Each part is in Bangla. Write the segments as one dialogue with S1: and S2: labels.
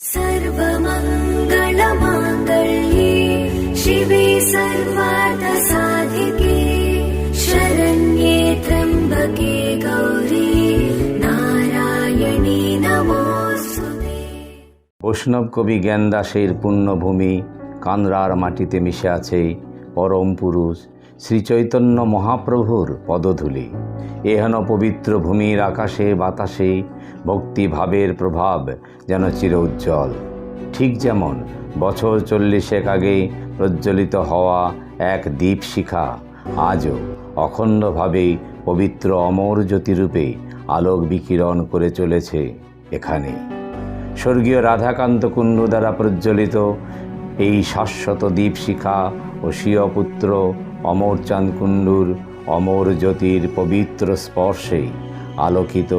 S1: सर्वमङ्गलमाङ्गल्ये शिवे सर्वार्थसाधिके शरण्ये त्र्यम्बके गौरी नारायणी नमोऽस्तुते
S2: বৈষ্ণব কবি জ্ঞানদাসের পুণ্যভূমি কান্দ্রার মাটিতে মিশে আছে পরম পুরুষ শ্রীচৈতন্য মহাপ্রভুর পদধূলি এহেন পবিত্র ভূমির আকাশে বাতাসে ভক্তিভাবের প্রভাব যেন চির উজ্জ্বল ঠিক যেমন বছর চল্লিশেক আগে প্রজ্বলিত হওয়া এক দ্বীপ শিখা আজও অখণ্ডভাবে পবিত্র অমর জ্যোতিরূপে আলোক বিকিরণ করে চলেছে এখানে। স্বর্গীয় রাধাকান্ত কুণ্ডু দ্বারা প্রজ্বলিত এই শাশ্বত দীপশিখা ও স্বীয় পুত্র অমরচাঁদ কুণ্ডুর অমর জ্যোতির পবিত্র স্পর্শে আলোকিত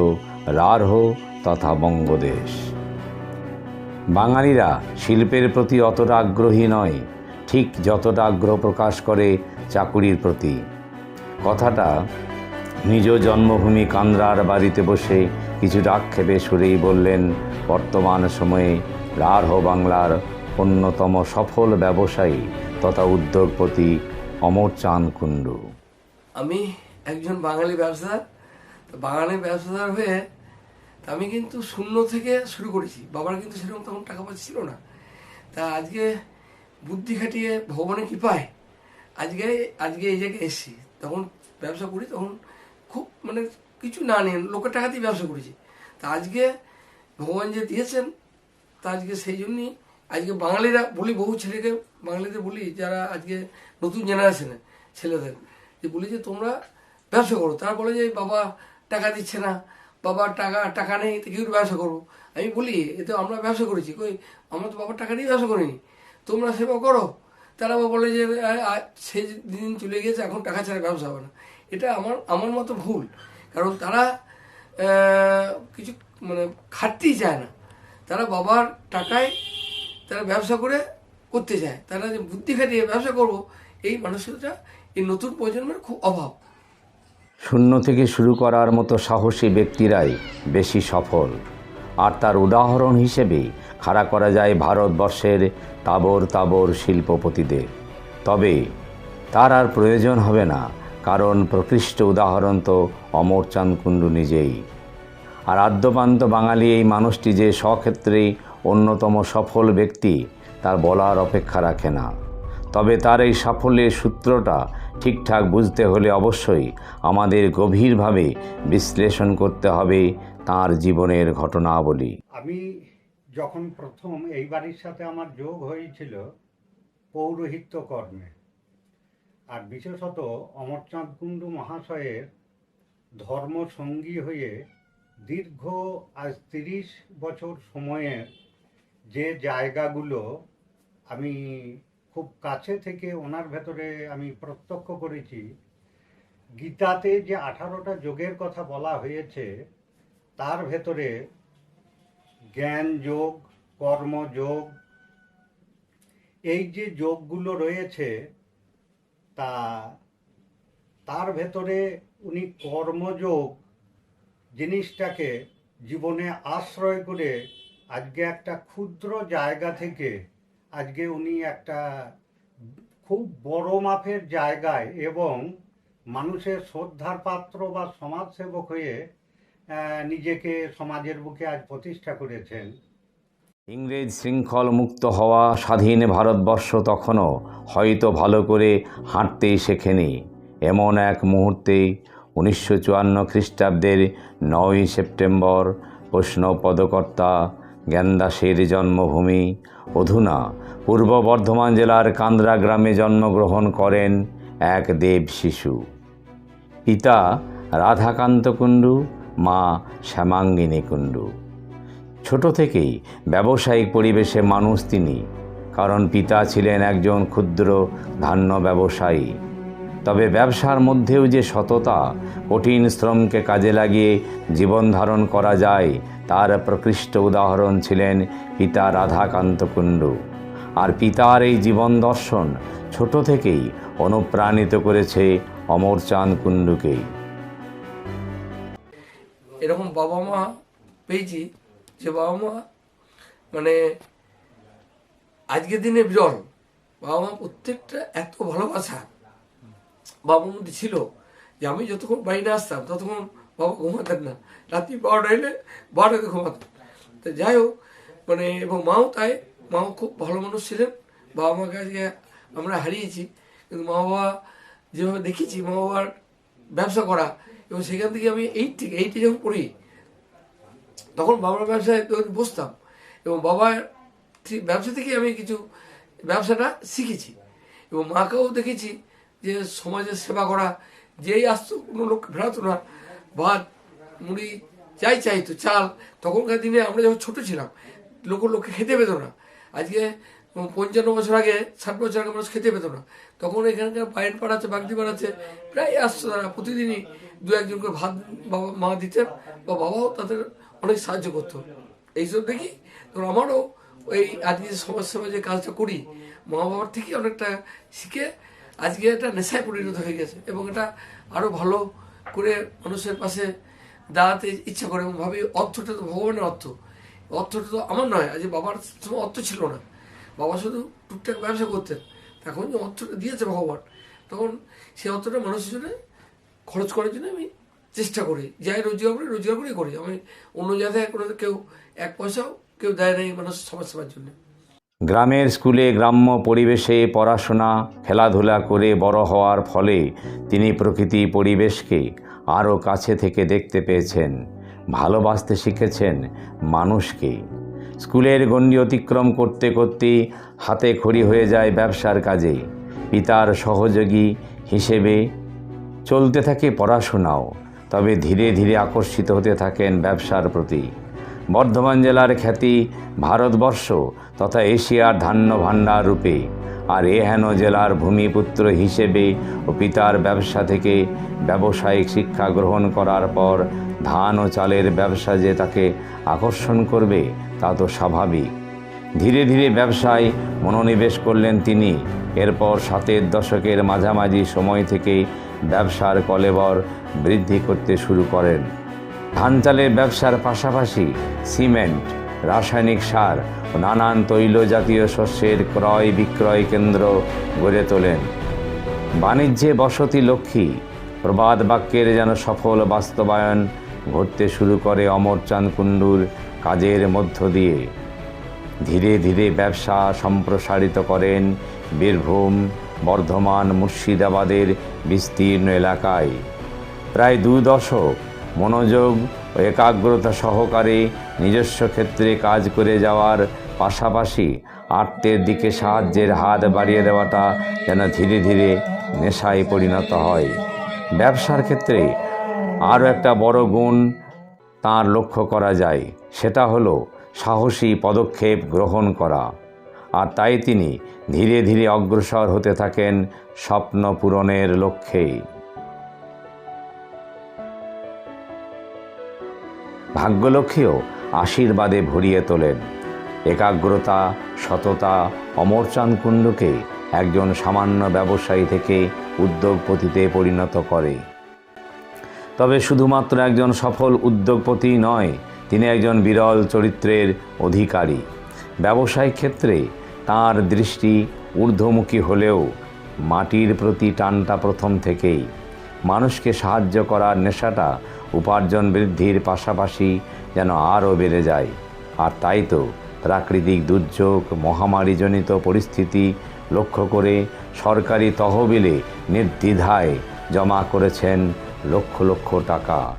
S2: রারহ তথা বঙ্গদেশ। বাঙালিরা শিল্পের প্রতি অতটা আগ্রহী নয়, ঠিক যতটা আগ্রহ প্রকাশ করে চাকুরির প্রতি। কথাটা, নিজ জন্মভূমি কান্দ্রার বাড়িতে বসে কিছুটা আক্ষেপে সুরেই বললেন, বর্তমান সময়ে রারহ বাংলার অন্যতম সফল ব্যবসায়ী তথা উদ্যোগপতি অমরচাঁদ কুণ্ডু।
S3: আমি একজন বাঙালি ব্যবসাদার বাঙালি ব্যবসাদার হয়ে আমি কিন্তু শূন্য থেকে শুরু করেছি। বাবার কিন্তু সেরকম তখন টাকা পয়সা ছিল না। তা আজকে বুদ্ধি খাটিয়ে ভগবানের কৃপায় আজকে আজকে এই জায়গায় এসেছি। তখন ব্যবসা করি, তখন খুব মানে কিছু না নিয়ে লোকের টাকা দিয়ে ব্যবসা করেছি। তা আজকে ভগবান যে দিয়েছেন, তা আজকে সেই জন্যই আজকে বাঙালিরা বলি, বহু ছেলেকে বাঙালিদের বলি, যারা আজকে নতুন জেনারেশনে ছেলেদের, যে বলি যে তোমরা ব্যবসা করো। তারা বলে যে, বাবা টাকা দিচ্ছে না। বাবার টাকা টাকা নেই, তো কি ব্যবসা করব? আমি বলি এতে আমরা ব্যবসা করেছি। কই, আমরা তো বাবার টাকা নিয়ে ব্যবসা করিনি। তোমরা সেবা করো। তারা বলে যে সে দিন চলে গেছে এখন টাকা ছাড়া ব্যবসা হবে না। এটা আমার আমার মতো ভুল। কারণ তারা কিছু মানে খাটতেই চায় না। তারা বাবার টাকায় তারা ব্যবসা করে করতে চায়। তারা যে বুদ্ধি খাটিয়ে ব্যবসা করব, এই মানুষটা এই নতুন প্রজন্মের খুব অভাব।
S2: শূন্য থেকে শুরু করার মতো সাহসী ব্যক্তিরাই বেশি সফল। আর তার উদাহরণ হিসেবে খাড়া করা যায় ভারতবর্ষের তাবর তাবর শিল্পপতিদের। তবে তার আর প্রয়োজন হবে না, কারণ প্রকৃষ্ট উদাহরণ তো অমরচাঁদ কুণ্ডু নিজেই। আর আদ্যপান্ত বাঙালি এই মানুষটি যে স্বক্ষেত্রেই অন্যতম সফল ব্যক্তি, তার বলার অপেক্ষা রাখে না। তবে তার এই সাফল্যের সূত্রটা ঠিকঠাক বুঝতে হলে অবশ্যই আমাদের গভীরভাবে বিশ্লেষণ করতে হবে তার জীবনের ঘটনাবলী।
S4: আমি যখন প্রথম এই বাড়ির সাথে আমার যোগ হয়েছিল পৌরোহিত্য কর্মে আর বিশেষত অমরচাঁদ কুণ্ডু মহাশয়ের ধর্মসঙ্গী হয়ে দীর্ঘ আজ তিরিশ বছর সময়ের যে জায়গাগুলো আমি খুব কাছে থেকে ওনার ভেতরে আমি প্রত্যক্ষ করেছি, গীতাতে যে আঠারোটা যোগের কথা বলা হয়েছে, তার ভেতরে জ্ঞান যোগ কর্মযোগ এই যে যোগগুলো রয়েছে, তা তার ভেতরে উনি কর্মযোগ জিনিসটাকে জীবনে আশ্রয় করে আজকে একটা ক্ষুদ্র জায়গা থেকে আজকে উনি একটা খুব বড় মাপের জায়গায় এবং মানুষের শ্রদ্ধার পাত্র বা সমাজসেবক হয়ে নিজেকে সমাজের বুকে আজ প্রতিষ্ঠা করেছেন।
S2: ইংরেজ শৃঙ্খল মুক্ত হওয়া স্বাধীন ভারতবর্ষ তখনও হয়তো ভালো করে হাঁটতেই শেখেনি। এমন এক মুহূর্তে উনিশশো চুয়ান্ন খ্রিস্টাব্দের নয়ই সেপ্টেম্বর প্রশ্ন পদকর্তা জ্ঞানদাসের জন্মভূমি। অধুনা পূর্ব বর্ধমান জেলার কান্দ্রা গ্রামে জন্মগ্রহণ করেন এক দেব শিশু। পিতা রাধাকান্ত কুণ্ডু, মা শ্যামাঙ্গিনী কুণ্ডু। ছোট থেকেই ব্যবসায়িক পরিবেশে মানুষ তিনি, কারণ পিতা ছিলেন একজন ক্ষুদ্র ধান্য ব্যবসায়ী। তবে ব্যবসার মধ্যেও যে সততা, কঠিন শ্রমকে কাজে লাগিয়ে জীবন ধারণ করা যায় তার প্রকৃষ্ট উদাহরণ ছিলেন পিতা রাধাকান্ত কুণ্ডু। আর পিতার এই জীবন দর্শন ছোট থেকেই অনুপ্রাণিত করেছে অমরচাঁদ কুণ্ডুকেই
S3: এরকম বাবা মা পেয়েছি, যে বাবা মা মানে আজকের দিনে বিরল। বাবা মা প্রত্যেকটা এত ভালোবাসা বাবা মধ্যে ছিল যে আমি যতক্ষণ বাইরে আসতাম, ততক্ষণ বাবা ঘুমাতেন না। রাত্রি বারোটা এলে বারোটাতে ঘুমাতেন। তো যাই হোক মানে এবং মাও তাই, মাও খুব ভালো মানুষ ছিলেন। বাবা মাকে আজকে আমরা হারিয়েছি, কিন্তু মা বাবা যেভাবে দেখেছি, মা বাবার ব্যবসা করা, এবং সেখান থেকে আমি এইট থেকে এইটে যখন পড়ি, তখন বাবার ব্যবসায় বসতাম। এবং বাবার ব্যবসা থেকে আমি কিছু ব্যবসাটা শিখেছি। এবং মাকেও দেখেছি যে সমাজের সেবা করা, যেই আসতো কোনো লোক ফেরাতো না ভাত, মুড়ি, যাই চাইতো চাল। তখনকার দিনে আমরা যখন ছোট ছিলাম, লোক লোককে খেতে পেতো না। আজকে পঞ্চান্ন বছর আগে, ষাট বছর আগে মানুষ খেতে পেতো না। তখন এখানকার পায়ের পাড়াচ্ছে বাগদি পাড়াচ্ছে প্রায় আসতো তারা। প্রতিদিনই দু একজন করে ভাত বাবা, মা দিতেন, বা বাবাও তাদের অনেক সাহায্য করতো। এইসব দেখি তো আমারও ওই আজকে যে সমাজ সেবা যে কাজটা করি, মা বাবার থেকে অনেকটা শিখে, আজকে এটা নেশায় পরিণত হয়ে গেছে। এবং এটা আরও ভালো করে মানুষের পাশে দাঁড়াতে ইচ্ছা করে এবং ভাবি, অর্থটা তো ভগবানের অর্থ। অর্থটা তো আমার নয়, আজ বাবার সময় অর্থ ছিল না। বাবা শুধু টুকটাক ব্যবসা করতেন, এখন যে অর্থটা দিয়েছে ভগবান, তখন সেই অর্থটা মানুষের জন্য খরচ করার জন্য আমি চেষ্টা করি। যাই রোজগার করি, রোজগার করেই করি। আমি অন্য জায়গায় কোনো কেউ এক পয়সাও কেউ দেয় নাই মানুষ সমাজ সেবার জন্য।
S2: গ্রামের স্কুলে গ্রাম্য পরিবেশে পড়াশোনা, খেলাধুলা করে বড় হওয়ার ফলে তিনি প্রকৃতি পরিবেশকে আরও কাছে থেকে দেখতে পেয়েছেন, ভালোবাসতে শিখেছেন মানুষকে। স্কুলের গণ্ডি অতিক্রম করতে করতে হাতে খড়ি হয়ে যায় ব্যবসার কাজে। পিতার সহযোগী হিসেবে চলতে থাকে পড়াশোনাও, তবে ধীরে ধীরে আকর্ষিত হতে থাকেন ব্যবসার প্রতি। বর্ধমান জেলার খ্যাতি ভারতবর্ষ তথা এশিয়ার ধান্য ভাণ্ডার রূপে। আর এহেন জেলার ভূমিপুত্র হিসেবে ও পিতার ব্যবসা থেকে ব্যবসায়িক শিক্ষা গ্রহণ করার পর ধান ও চালের ব্যবসা যে তাকে আকর্ষণ করবে, তা তো স্বাভাবিক। ধীরে ধীরে ব্যবসায় মনোনিবেশ করলেন তিনি। এরপর সাতের দশকের মাঝামাঝি সময় থেকে ব্যবসার কলেবর বৃদ্ধি করতে শুরু করেন। ধান চালের ব্যবসার পাশাপাশি সিমেন্ট, রাসায়নিক সার ও নানান তৈল জাতীয় শস্যের ক্রয় বিক্রয় কেন্দ্র গড়ে তোলেন। বাণিজ্যে বসতি লক্ষ্মী, প্রবাদ বাক্যের যেন সফল বাস্তবায়ন ঘটতে শুরু করে অমরচাঁদ কুণ্ডুর কাজের মধ্য দিয়ে। ধীরে ধীরে ব্যবসা সম্প্রসারিত করেন বীরভূম, বর্ধমান, মুর্শিদাবাদের বিস্তীর্ণ এলাকায়। প্রায় দু দশক মনোযোগ ও একাগ্রতা সহকারে নিজস্ব ক্ষেত্রে কাজ করে যাওয়ার পাশাপাশি আত্মের দিকে সাহায্যের হাত বাড়িয়ে দেওয়াটা যেন ধীরে ধীরে নেশায় পরিণত হয়। ব্যবসার ক্ষেত্রে আরও একটা বড় গুণ তার লক্ষ্য করা যায়, সেটা হলো সাহসী পদক্ষেপ গ্রহণ করা। আর তাই তিনি ধীরে ধীরে অগ্রসর হতে থাকেন স্বপ্ন পূরণের লক্ষ্যে ভাগ্যলক্ষ্মীও আশীর্বাদে ভরিয়ে তোলেন। একাগ্রতা, সততা অমরচাঁদ কুণ্ডুকে একজন সামান্য ব্যবসায়ী থেকে উদ্যোগপতিতে পরিণত করে। তবে শুধুমাত্র একজন সফল উদ্যোগপতি নয়, তিনি একজন বিরল চরিত্রের অধিকারী। ব্যবসায়িক ক্ষেত্রে তার দৃষ্টি ঊর্ধ্বমুখী হলেও মাটির প্রতি টানটা প্রথম থেকেই। মানুষকে সাহায্য করার নেশাটা উপার্জন বৃদ্ধির পাশাপাশি যেন আরও বেড়ে যায়। আর তাই তো প্রাকৃতিক দুর্যোগ, মহামারীজনিত পরিস্থিতি লক্ষ্য করে সরকারি তহবিলে নির্দ্বিধায় জমা করেছেন লক্ষ লক্ষ টাকা।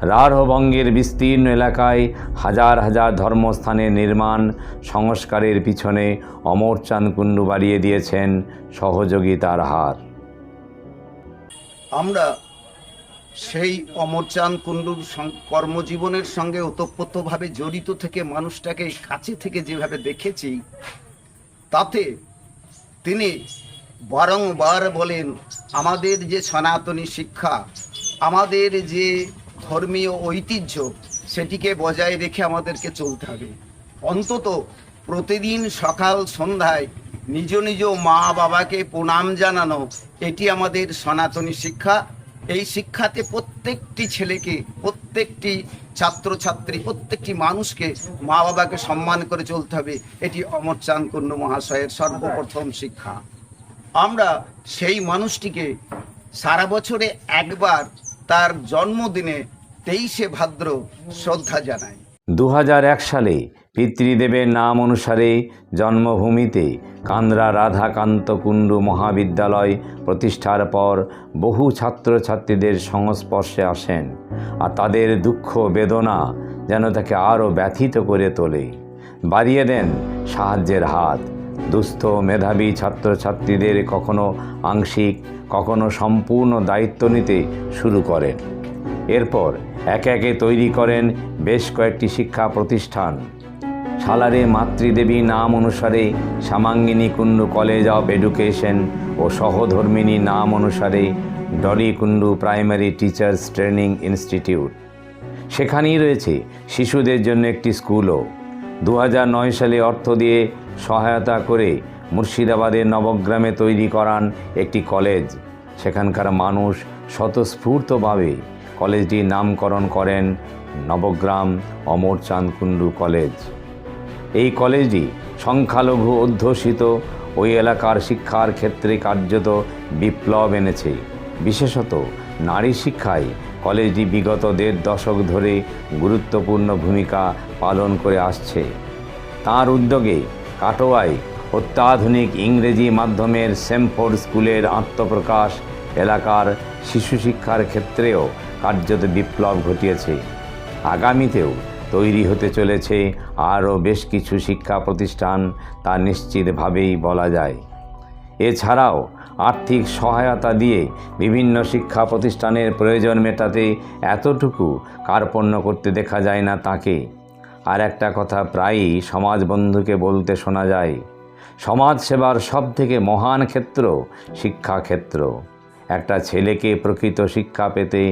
S2: রাঢ়বঙ্গের বিস্তীর্ণ এলাকায় হাজার হাজার ধর্মস্থানের নির্মাণ সংস্কারের পিছনে অমরচাঁদ কুণ্ডু বাড়িয়ে দিয়েছেন সহযোগিতার হাত
S5: আমরা সেই অমরচাঁদ কুণ্ডুর কর্মজীবনের সঙ্গে ওতপ্রোতভাবে জড়িত থেকে মানুষটাকে কাছে থেকে যেভাবে দেখেছি, তাতে তিনি বারংবার বলেন, আমাদের যে সনাতনী শিক্ষা, আমাদের যে ধর্মীয় ঐতিহ্য, সেটিকে বজায় রেখে আমাদেরকে চলতে হবে। অন্তত প্রতিদিন সকাল সন্ধ্যায় নিজ নিজ মা বাবাকে প্রণাম জানানো, এটি আমাদের সনাতনী শিক্ষা। এই শিক্ষাতে প্রত্যেকটি ছেলেকে, প্রত্যেকটি ছাত্রছাত্রী, প্রত্যেকটি মানুষকে মা বাবাকে সম্মান করে চলতে হবে। এটি অমরচাঁদ কুণ্ডু মহাশয়ের সর্বপ্রথম শিক্ষা। আমরা সেই মানুষটিকে সারা বছরে একবার তার জন্মদিনে তেইশে ভাদ্র শ্রদ্ধা জানাই।
S2: দু হাজার এক সালে পিতৃদেবের নাম অনুসারে জন্মভূমিতে কান্দ্রা রাধাকান্ত কুণ্ডু মহাবিদ্যালয় প্রতিষ্ঠার পর বহু ছাত্রছাত্রীদের সংস্পর্শে আসেন আর তাদের দুঃখ, বেদনা যেন তাকে আরও ব্যথিত করে তোলে। বাড়িয়ে দেন সাহায্যের হাত। দুস্থ মেধাবী ছাত্রছাত্রীদের কখনো আংশিক, কখনো সম্পূর্ণ দায়িত্ব নিতে শুরু করেন। এরপর একে একে তৈরি করেন বেশ কয়েকটি শিক্ষা প্রতিষ্ঠান। সালারে মাতৃদেবী নাম অনুসারে Samangini Kundu college of education ও সহধর্মিনী নাম অনুসারে Dori Kundu primary teachers training institute সেখানেই রয়েছে শিশুদের জন্য একটি স্কুলও দু সালে অর্থ দিয়ে সহায়তা করে মুর্শিদাবাদের নবগ্রামে তৈরি করান একটি কলেজ সেখানকার মানুষ স্বতঃস্ফূর্তভাবে কলেজটির নামকরণ করেন নবগ্রাম অমরচাঁদ কুণ্ডু কলেজ এই কলেজটি সংখ্যালঘু অধ্যুষিত ওই এলাকার শিক্ষার ক্ষেত্রে কার্যত বিপ্লব এনেছে। বিশেষত নারী শিক্ষায় কলেজটি বিগত দেড় দশক ধরে গুরুত্বপূর্ণ ভূমিকা পালন করে আসছে। তার উদ্যোগে কাটোয়ায় অত্যাধুনিক ইংরেজি মাধ্যমের সেমফোর্ড স্কুলের আত্মপ্রকাশ এলাকার শিশু শিক্ষার ক্ষেত্রেও কার্যত বিপ্লব ঘটিয়েছে। আগামীতেও তৈরি হতে চলেছে আরও বেশ কিছু শিক্ষা প্রতিষ্ঠান, তা নিশ্চিতভাবেই বলা যায়। এছাড়াও আর্থিক সহায়তা দিয়ে বিভিন্ন শিক্ষা প্রতিষ্ঠানের প্রয়োজন মেটাতে এতটুকু কার্পণ্য করতে দেখা যায় না তাকে। আর একটা কথা প্রায়ই সমাজ বন্ধুকে বলতে শোনা যায় সমাজ সেবার সব থেকে মহান ক্ষেত্র শিক্ষাক্ষেত্র। একটা ছেলেকে প্রকৃত শিক্ষা পেতে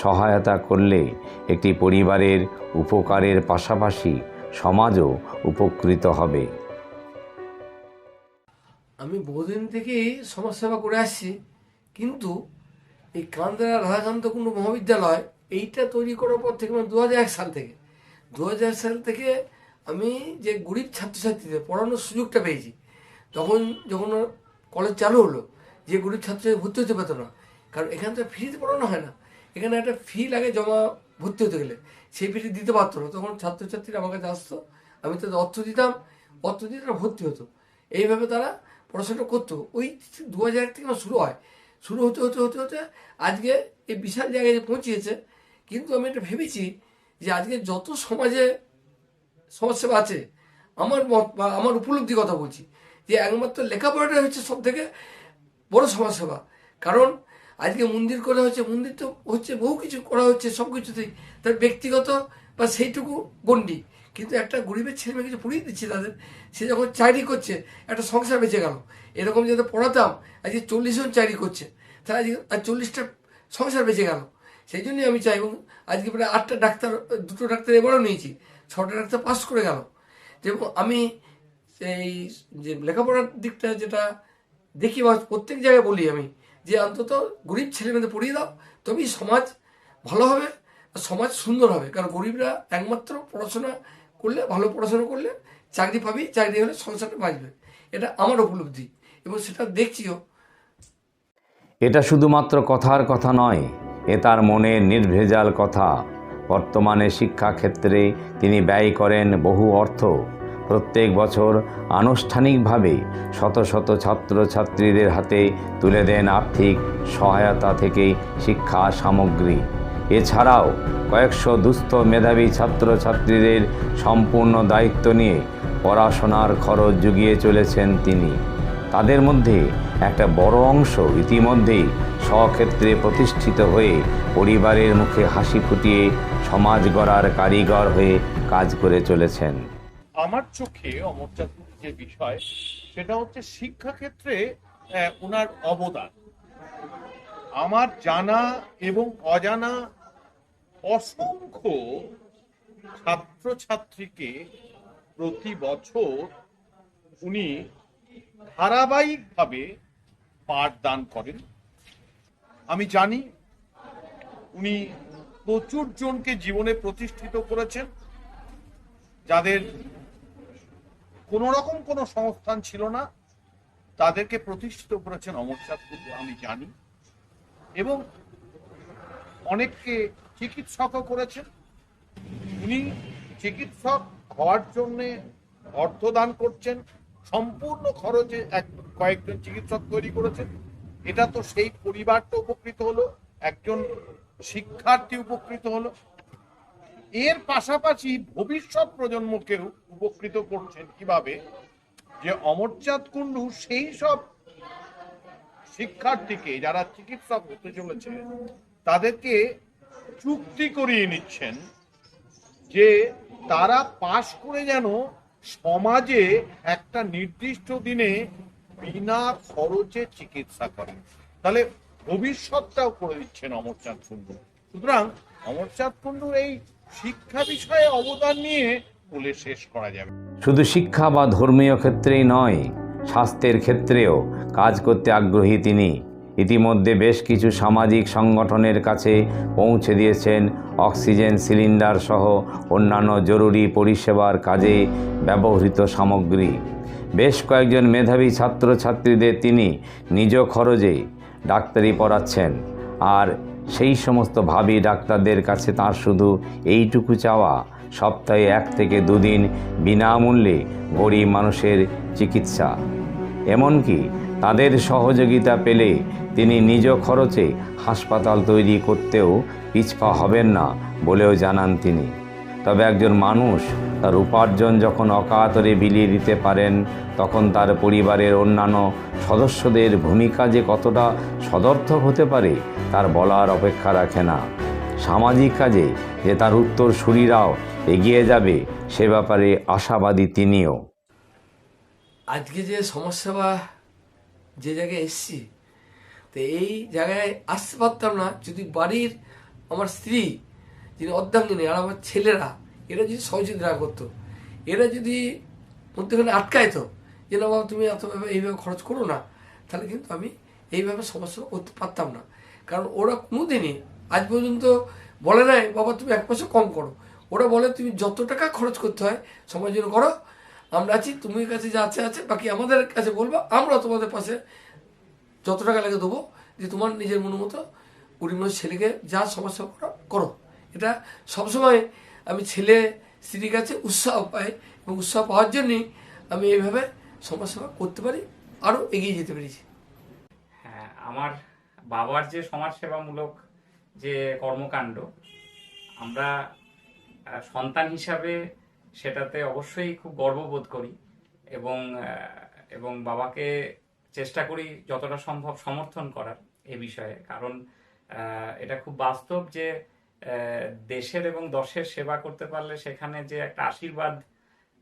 S2: সহায়তা করলে একটি পরিবারের উপকারের পাশাপাশি সমাজও উপকৃত হবে।
S3: আমি বহুদিন থেকেই সমাজসেবা করে আসছি, কিন্তু এই কান্দারা রাধাকান্ত কুণ্ডু মহাবিদ্যালয় এইটা তৈরি করার পর থেকে মানে দু সাল থেকে দু হাজার সাল থেকে আমি যে গরিব ছাত্রছাত্রীদের পড়ানোর সুযোগটা পেয়েছি, তখন যখন কলেজ চালু হলো যে গরিব ছাত্রছাত্রী ভর্তি হতে পেতো না। কারণ এখানে তো ফ্রিতে পড়ানো হয় না। এখানে একটা ফি লাগে জমা ভর্তি হতে গেলে। সেই ফিটি দিতে পারতো না। তখন ছাত্রছাত্রীরা আমার কাছে আসতো। আমি তাদের অর্থ দিতাম। অর্থ দিয়ে তারা ভর্তি হতো। এইভাবে তারা পড়াশোনা করতো। ওই দু হাজার এক থেকে আমার শুরু হয়। শুরু হতে হতে হতে হতে আজকে এই বিশাল জায়গায় যে পৌঁছিয়েছে কিন্তু আমি এটা ভেবেছি যে আজকে যত সমাজে সমাজসেবা আছে, আমার মত বা আমার উপলব্ধি কথা বলছি, যে একমাত্র লেখাপড়াটাই হচ্ছে সব থেকে বড় সমাজসেবা কারণ আজকে মন্দির করা হচ্ছে, মন্দির তো হচ্ছে, বহু কিছু করা হচ্ছে, সব কিছুতেই। তার ব্যক্তিগত বা সেইটুকু গণ্ডি। কিন্তু একটা গরিবের ছেলে মেয়ে কিছু পড়িয়ে দিচ্ছে তাদের, সে যখন চাকরি করছে, একটা সংসার বেঁচে গেল। এরকম যদি পড়াতাম, আজকে চল্লিশ জন চাকরি করছে, তাহলে আজকে আর চল্লিশটা সংসার বেঁচে গেল। সেই জন্যই আমি চাই, এবং আজকে প্রায় আটটা ডাক্তার, দুটো ডাক্তার এবারও নিয়েছি, ছটা ডাক্তার পাস করে গেল। এবং আমি এই যে লেখাপড়ার দিকটা যেটা দেখি প্রত্যেক জায়গায় বলি আমি যে অন্তত গরিব ছেলেমেয়েদের পড়িয়ে দাও, তবেই সমাজ ভালো হবে সমাজ সুন্দর হবে। কারণ গরিবরা একমাত্র পড়াশোনা করলে, ভালো পড়াশোনা করলে চাকরি পাবি, চাকরি হলে সংসারটা বাঁচবে। এটা আমার উপলব্ধি এবং সেটা দেখছিও।
S2: এটা শুধুমাত্র কথার কথা নয়, এ তার মনে নির্ভেজাল কথা। বর্তমানে শিক্ষাক্ষেত্রে তিনি ব্যয় করেন বহু অর্থ। প্রত্যেক বছর আনুষ্ঠানিকভাবে শত শত ছাত্রছাত্রীদের হাতে তুলে দেন আর্থিক সহায়তা থেকে শিক্ষা সামগ্রী। এছাড়াও কয়েকশো দুস্থ মেধাবী ছাত্রছাত্রীদের সম্পূর্ণ দায়িত্ব নিয়ে পড়াশোনার খরচ জুগিয়ে চলেছেন তিনি। তাদের মধ্যে একটা বড় অংশ ইতিমধ্যেই স্বক্ষেত্রে প্রতিষ্ঠিত হয়ে পরিবারের মুখে হাসি ফুটিয়ে সমাজ গড়ার কারিগর হয়ে কাজ করে চলেছেন।
S6: আমার চোখে অমরচাঁদ যে বিষয়, সেটা হচ্ছে শিক্ষাক্ষেত্রে ওনার অবদান। আমার জানা এবং অজানা অসংখ্য ছাত্রছাত্রীকে প্রতি বছর উনি ধারাবাহিকভাবে পাঠদান করেন। আমি জানি উনি প্রচুর জনকে জীবনে প্রতিষ্ঠিত করেছেন, যাদের কোন রকম কোনো সংস্থান ছিল না। তাদেরকে প্রতিষ্ঠিত করেছেন অমরচাঁদ কুণ্ডু আমি জানি। এবং অনেককে চিকিৎসকও করেছেন। উনি চিকিৎসক হওয়ার জন্য অর্থ দান করছেন। সম্পূর্ণ খরচে এক, কয়েকজন চিকিৎসক তৈরি করেছেন। এটা তো সেই পরিবারটা উপকৃত হলো, একজন শিক্ষার্থী উপকৃত হলো। এর পাশাপাশি ভবিষ্যৎ প্রজন্মকেও উপকৃত করছেন কীভাবে? যে অমরচাঁদ কুণ্ডু সেই সব শিক্ষার্থীকে যারা চিকিৎসক হতে চলেছে, তাদেরকে চুক্তি করিয়ে নিচ্ছেন যে তারা পাশ করে যেন সমাজে একটা নির্দিষ্ট দিনে বিনা খরচে চিকিৎসা করে। তাহলে ভবিষ্যৎটাও করে দিচ্ছেন অমরচাঁদ কুণ্ডু। সুতরাং অমরচাঁদ কুণ্ডুর এই শিক্ষা বিষয়ে অবদান নিয়ে বলে শেষ করা যাবে।
S2: শুধু শিক্ষা বা ধর্মীয় ক্ষেত্রেই নয়, স্বাস্থ্যের ক্ষেত্রেও কাজ করতে আগ্রহী তিনি। ইতিমধ্যে বেশ কিছু সামাজিক সংগঠনের কাছে পৌঁছে দিয়েছেন অক্সিজেন সিলিন্ডার সহ অন্যান্য জরুরি পরিষেবার কাজে ব্যবহৃত সামগ্রী। বেশ কয়েকজন মেধাবী ছাত্রছাত্রীদের তিনি নিজ খরচে ডাক্তারি পড়াচ্ছেন। আর সেই সমস্ত ভাবি ডাক্তারদের কাছে তার শুধু এইটুকু চাওয়া, সপ্তাহে এক থেকে দুদিন বিনামূল্যে গরিব মানুষের চিকিৎসা। এমনকি তাদের সহযোগিতা পেলে তিনি নিজ খরচে হাসপাতাল তৈরি করতেও পিছপা হবেন না বলেও জানান তিনি। তবে একজন মানুষ তার উপার্জন যখন অকাতরে বিলিয়ে দিতে পারেন, তখন তার পরিবারের অন্যান্য সদস্যদের ভূমিকা যে কতটা সদর্থক হতে পারে, তার বলার অপেক্ষা রাখে না। সামাজিক কাজে যে তার উত্তর সুরীরাও এগিয়ে যাবে, সে ব্যাপারে আশাবাদী তিনিও।
S3: আজকে যে সমস্যা বা যে জায়গায় এসছি, তো এই জায়গায় আসতে পারতাম না। যদি বাড়ির আমার স্ত্রী যিনি অর্ধাঙ্গিনী আর আমার ছেলেরা, এরা যদি সহযোগিতা করতো, এরা যদি মধ্যখানে আটকাইতো, যে না, বাবা, তুমি এতভাবে এইভাবে খরচ করো না, তাহলে কিন্তু আমি এইভাবে সমস্যা করতে পারতাম না। কারণ ওরা কোনোদিনই আজ পর্যন্ত বলে নাই, বাবা, তুমি এক পয়সা কম করো। ওরা বলে, তুমি যত টাকা খরচ করতে হয় সমাজের জন্য করো। আমরা আছি, তুমি কাছে যা আছে আছে, বাকি আমাদের কাছে বলব, আমরা তোমাদের পাশে যত টাকা লাগে দেবো, যে তোমার নিজের মন মতো গরিব মানুষ ছেলেকে যা সমস্যা করো করো। এটা সবসময় আমি ছেলে, স্ত্রীর কাছে উৎসাহ পাই এবং উৎসাহ পাওয়ার জন্যই আমি এইভাবে সমাজসেবা করতে পারি, আরও এগিয়ে যেতে পেরেছি।
S7: হ্যাঁ আমার বাবার যে সমাজসেবামূলক যে কর্মকাণ্ড, আমরা সন্তান হিসাবে সেটাতে অবশ্যই খুব গর্ববোধ করি এবং এবং বাবাকে চেষ্টা করি যতটা সম্ভব সমর্থন করার এ বিষয়ে। কারণ এটা খুব বাস্তব যে দেশের এবং দশের সেবা করতে পারলে সেখানে যে একটা আশীর্বাদ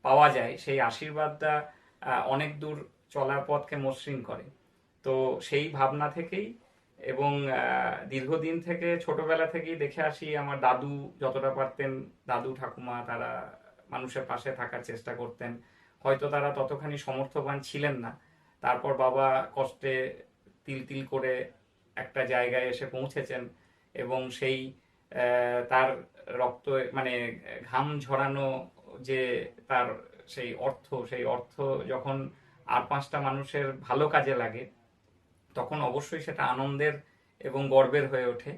S7: পাওয়া যায়, সেই আশীর্বাদটা অনেক দূর চলার পথকে মসৃণ করে। তো সেই ভাবনা থেকেই এবং দীর্ঘদিন থেকে, ছোটবেলা থেকেই দেখে আসি আমার দাদু যতটা পারতেন, দাদু ঠাকুমা তারা মানুষের পাশে থাকার চেষ্টা করতেন। হয়তো তারা ততখানি সমর্থবান ছিলেন না। তারপর বাবা কষ্টে তিল তিল করে একটা জায়গায় এসে পৌঁছেছেন এবং সেই তার রক্ত মানে ঘাম ঝরানো যে তার সেই অর্থ সেই অর্থ যখন আর পাঁচটা মানুষের ভালো কাজে লাগে, তখন অবশ্যই সেটা আনন্দের এবং গর্বের হয়ে ওঠে।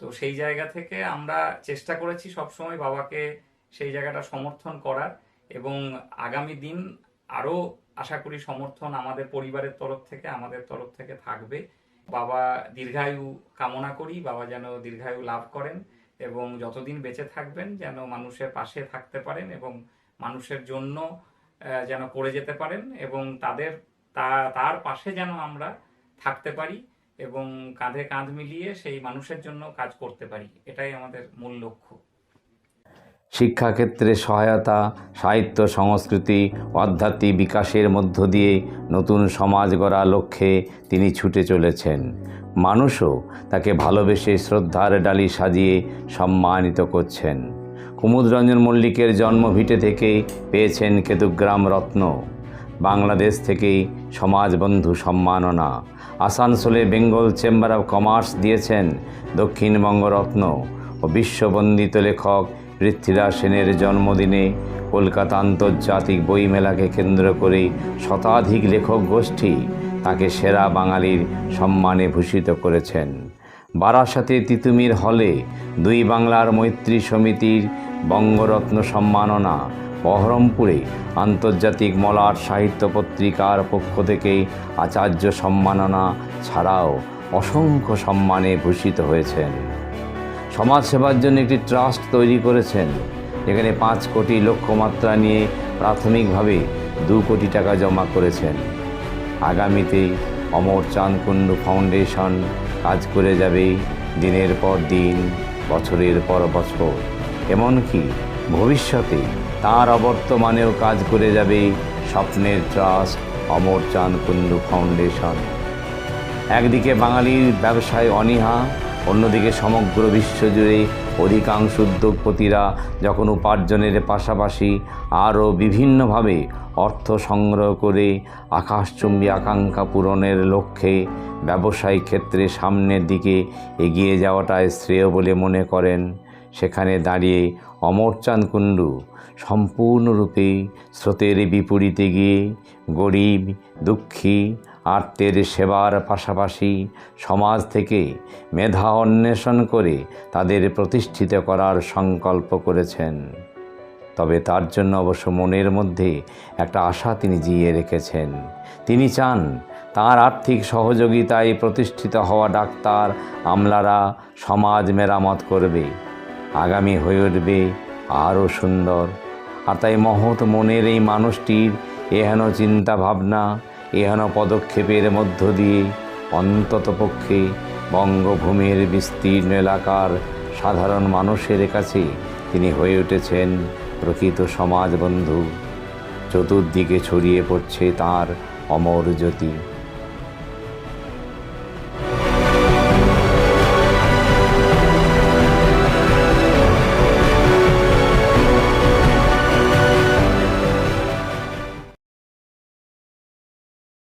S7: তো সেই জায়গা থেকে আমরা চেষ্টা করেছি সবসময় বাবাকে সেই জায়গাটা সমর্থন করার এবং আগামী দিন আরও আশা করি সমর্থন আমাদের পরিবারের তরফ থেকে, আমাদের তরফ থেকে থাকবে। বাবা দীর্ঘায়ু কামনা করি, বাবা যেন দীর্ঘায়ু লাভ করেন এবং যতদিন বেঁচে থাকবেন যেন মানুষের পাশে থাকতে পারেন এবং মানুষের জন্য যেন করে যেতে পারেন এবং তাদের তার পাশে যেন আমরা থাকতে পারি এবং কাঁধে কাঁধ মিলিয়ে সেই মানুষের জন্য কাজ করতে পারি। এটাই আমাদের মূল লক্ষ্য।
S2: শিক্ষাক্ষেত্রে সহায়তা, সাহিত্য, সংস্কৃতি, আধ্যাত্মিক বিকাশের মধ্য দিয়ে নতুন সমাজ গড়া লক্ষ্যে তিনি ছুটে চলেছেন। মানুষও তাকে ভালোবেসে শ্রদ্ধার ডালি সাজিয়ে সম্মানিত করছেন। কুমুদরঞ্জন মল্লিকের জন্মভিটে থেকে পেয়েছেন কেতুগ্রাম রত্ন। বাংলাদেশ থেকেই সমাজবন্ধু সম্মাননা। আসানসোলে বেঙ্গল চেম্বার অব কমার্স দিয়েছেন দক্ষিণবঙ্গ রত্ন ও বিশ্ববন্দিত লেখক পৃথ্বীরাজ সেনের জন্মদিনে কলকাতা আন্তর্জাতিক বইমেলাকে কেন্দ্র করে শতাধিক লেখক গোষ্ঠী তাকে সেরা বাঙালির সম্মানে ভূষিত করেছেন। বারাসাতে তিতুমির হলে দুই বাংলার মৈত্রী সমিতির বঙ্গরত্ন সম্মাননা, বহরমপুরে আন্তর্জাতিক মলাট সাহিত্য পত্রিকার পক্ষ থেকে আচার্য সম্মাননা ছাড়াও অসংখ্য সম্মানে ভূষিত হয়েছেন। সমাজসেবার জন্য একটি ট্রাস্ট তৈরি করেছেন, যেখানে পাঁচ কোটি লক্ষ্যমাত্রা নিয়ে প্রাথমিকভাবে দু কোটি টাকা জমা করেছেন। আগামীতে অমর চাঁদ কুণ্ডু ফাউন্ডেশন কাজ করে যাবে দিনের পর দিন, বছরের পর বছর। এমনকি ভবিষ্যতে তার অবর্তমানেও কাজ করে যাবে স্বপ্নের ট্রাস্ট অমর চাঁদ কুণ্ডু ফাউন্ডেশন। একদিকে বাঙালির ব্যবসায় অনীহা অন্যদিকে সমগ্র বিশ্বজুড়ে অধিকাংশ উদ্যোগপতিরা যখন উপার্জনের পাশাপাশি আরও বিভিন্নভাবে অর্থ সংগ্রহ করে আকাশচুম্বী আকাঙ্ক্ষা পূরণের লক্ষ্যে ব্যবসায়িক ক্ষেত্রে সামনের দিকে এগিয়ে যাওয়াটাই শ্রেয় বলে মনে করেন। সেখানে দাঁড়িয়ে অমরচাঁদ কুণ্ডু সম্পূর্ণরূপে স্রোতের বিপরীতে গিয়ে গরিব, দুঃখী আর্তের সেবার পাশাপাশি সমাজ থেকে মেধা অন্বেষণ করে তাদের প্রতিষ্ঠিত করার সংকল্প করেছেন। তবে তার জন্য অবশ্য মনের মধ্যে একটা আশা তিনি জিয়ে রেখেছেন। তিনি চান তার আর্থিক সহযোগিতায় প্রতিষ্ঠিত হওয়া ডাক্তার, আমলারা সমাজ মেরামত করবে। আগামী হয়ে উঠবে আরও সুন্দর। আর তাই মহৎ মনের এই মানুষটির এহেন চিন্তা ভাবনা এহেন পদক্ষেপের মধ্য দিয়ে অন্ততপক্ষে বঙ্গভূমির বিস্তীর্ণ এলাকার সাধারণ মানুষের কাছে তিনি হয়ে উঠেছেন প্রকৃত সমাজবন্ধু চতুর্দিকে ছড়িয়ে পড়ছে তার অমর জ্যোতি।